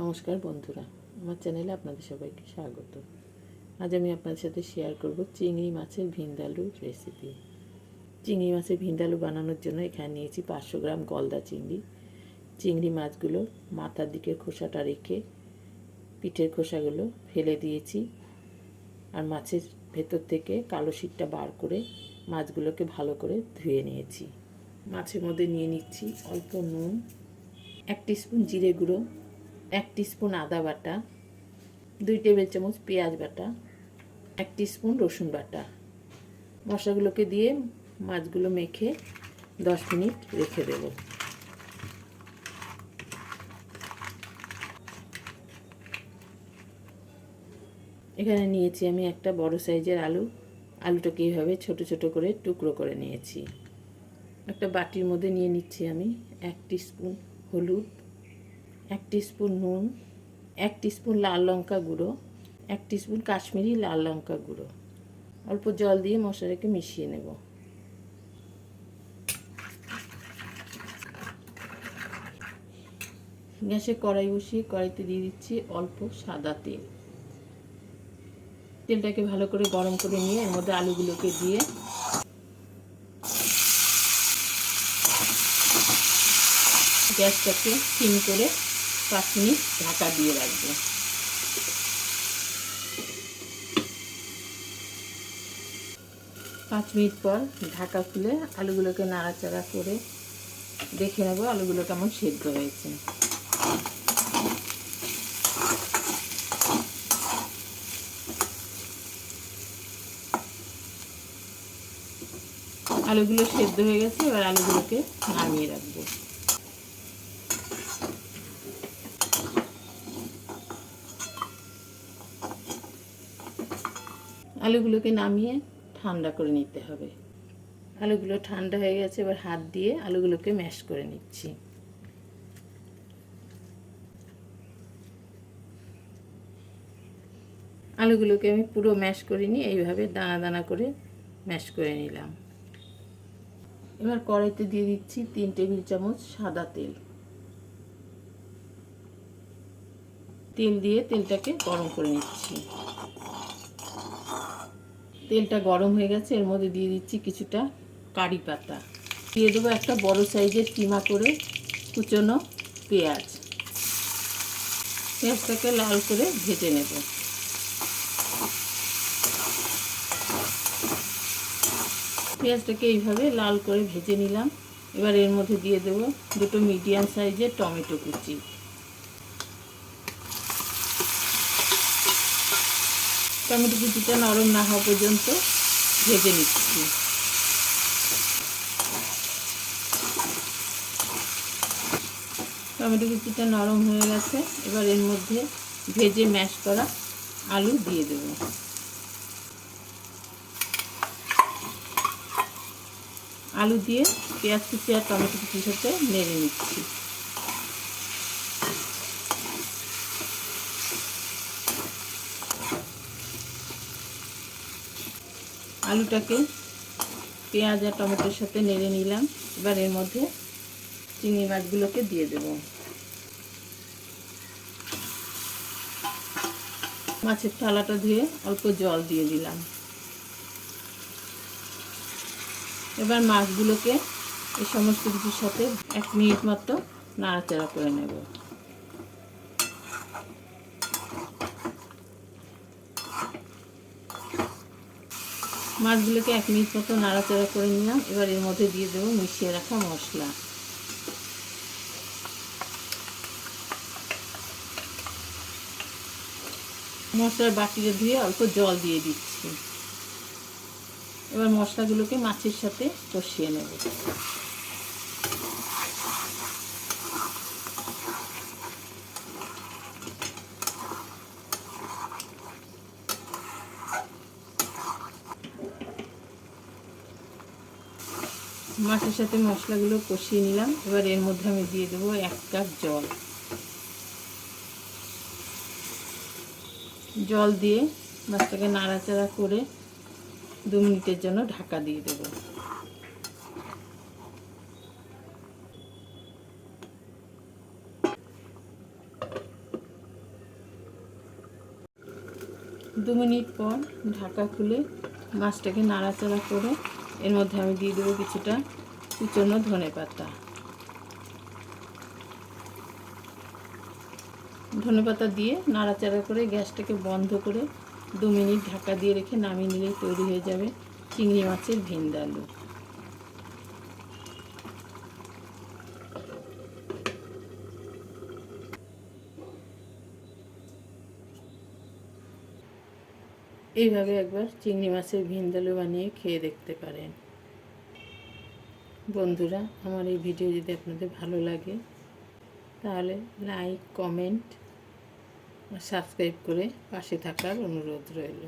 নমস্কার বন্ধুরা, আমার চ্যানেলে আপনাদের সবাইকে স্বাগত। আজ আমি আপনাদের সাথে শেয়ার করব চিংড়ি মাছের ভিন্দালু রেসিপি চিংড়ি মাছের ভিন্দালু বানানোর জন্য এখানে নিয়েছি পাঁচশো গ্রাম গলদা চিংড়ি। চিংড়ি মাছগুলো মাথার দিকের খোসাটা রেখে পিঠের খোসাগুলো ফেলে দিয়েছি। আর মাছের ভেতর থেকে কালো শীতটা বার করে মাছগুলোকে ভালো করে ধুয়ে নিয়েছি। মাছের মধ্যে নিয়ে নিচ্ছি অল্প নুন, এক স্পুন জিরে গুঁড়ো এক স্পুন আদা বাটা, দুই টেবিল চামচ পেঁয়াজ বাটা, এক স্পুন রসুন বাটা। মশলাগুলোকে দিয়ে মাছগুলো মেখে দশ মিনিট রেখে দেব। এখানে নিয়েছি আমি একটা বড় সাইজের আলু। আলুটাকে এইভাবে ছোট ছোট করে টুকরো করে নিয়েছি। একটা বাটির মধ্যে নিয়ে নিচ্ছি আমি এক স্পুন হলুদ এক স্পুন নুন, এক স্পুন লাল লঙ্কা গুঁড়ো, এক স্পুন কাশ্মীরি লাল লঙ্কা গুঁড়ো। অল্প জল দিয়ে মশলাটাকে মিশিয়ে নেব। গ্যাসে কড়াই বসিয়ে কড়াইতে দিয়ে দিচ্ছি অল্প সাদা তেল। তেলটাকে ভালো করে গরম করে নিয়ে এর মধ্যে আলুগুলোকে দিয়ে গ্যাসটাকে সিম করে পাঁচ মিনিট ঢাকা দিয়ে রাখব। পাঁচ মিনিট পর ঢাকা খুলে আলুগুলোকে নাড়াচাড়া করে দেখে নেব আলুগুলো কেমন সেদ্ধ হয়েছে। আলুগুলো সেদ্ধ হয়ে গেছে, এবার আলুগুলোকে নামিয়ে রাখব। আলুগুলোকে নামিয়ে ঠান্ডা করে নিতে হবে। আলুগুলো ঠান্ডা হয়ে গেছে, এবার হাত দিয়ে আলুগুলোকে ম্যাশ করে নিচ্ছি। আলুগুলোকে আমি পুরো ম্যাশ করিনি এইভাবে দানা দানা করে ম্যাশ করে নিলাম। এবার কড়াইতে দিয়ে দিচ্ছি তিন টেবিল চামচ সাদা তেল। তেল দিয়ে তেলটাকে গরম করে নিচ্ছি। তেলটা গরম হয়ে গেছে, এর মধ্যে দিয়ে দিচ্ছি কিছুটা কারি পাতা। দিয়ে দেবো একটা বড় সাইজের কিমা করে কুচনো পেঁয়াজ। পেঁয়াজটাকে লাল করে ভেজে নেব। পেঁয়াজটাকে এইভাবে লাল করে ভেজে নিলাম। এবার এর মধ্যে দিয়ে দেবো দুটো মিডিয়াম সাইজের টমেটো কুচি। টমেটো কুচিটা নরম না হওয়া পর্যন্ত ভেজে নিচ্ছি। টমেটো কুচিটা নরম হয়ে গেছে। এবার এর মধ্যে ভেজে ম্যাশ করা আলু দিয়ে দেব। আলু দিয়ে পেঁয়াজ কুচি আর টমেটো কুচির সাথে নেড়ে নিচ্ছি। আলুটাকে পেঁয়াজ আর টমেটোর সাথে নেড়ে নিলাম। এবার এর মধ্যে চিংড়ি মাছগুলোকে দিয়ে দেব। মাছের থালাটা ধুয়ে অল্প জল দিয়ে দিলাম। এবার মাছগুলোকে এই সমস্ত কিছুর সাথে এক মিনিট মতো নাড়াচাড়া করে নেব। মাছগুলোকে এক মিনিট মতো নাড়াচাড়া করে নিলাম। এবার এর মধ্যে দিয়ে দেবো মিশিয়ে রাখা মশলা। মশলার বাটিতে ধুয়ে অল্প জল দিয়ে দিচ্ছি। এবার মশলাগুলোকে মাছের সাথে কষিয়ে নেব। মাছের সাথে মশলাগুলো কষিয়ে নিলাম। এবার এর মধ্যে আমি দিয়ে দেবো এক কাপ জল। জল দিয়ে মাছটাকে নাড়াচাড়া করে দু মিনিটের জন্য ঢাকা দিয়ে দেব। দু মিনিট পর ঢাকা খুলে মাছটাকে নাড়াচাড়া করে এর মধ্যে আমি দিয়ে দেবো কিছুটা কুচনো ধনে পাতা। ধনে পাতা দিয়ে নাড়াচাড়া করে গ্যাসটাকে বন্ধ করে দু মিনিট ঢাকা দিয়ে রেখে নামিয়ে নিলেই তৈরি হয়ে যাবে চিংড়ি মাছের ভিন্দালু এইভাবে একবার চিংড়ি মাছের ভিনদালু বানিয়ে খেয়ে দেখতে পারেন। বন্ধুরা, আমার এই ভিডিও যদি আপনাদের ভালো লাগে, তাহলে লাইক, কমেন্ট সাবস্ক্রাইব করে পাশে থাকার অনুরোধ রইল।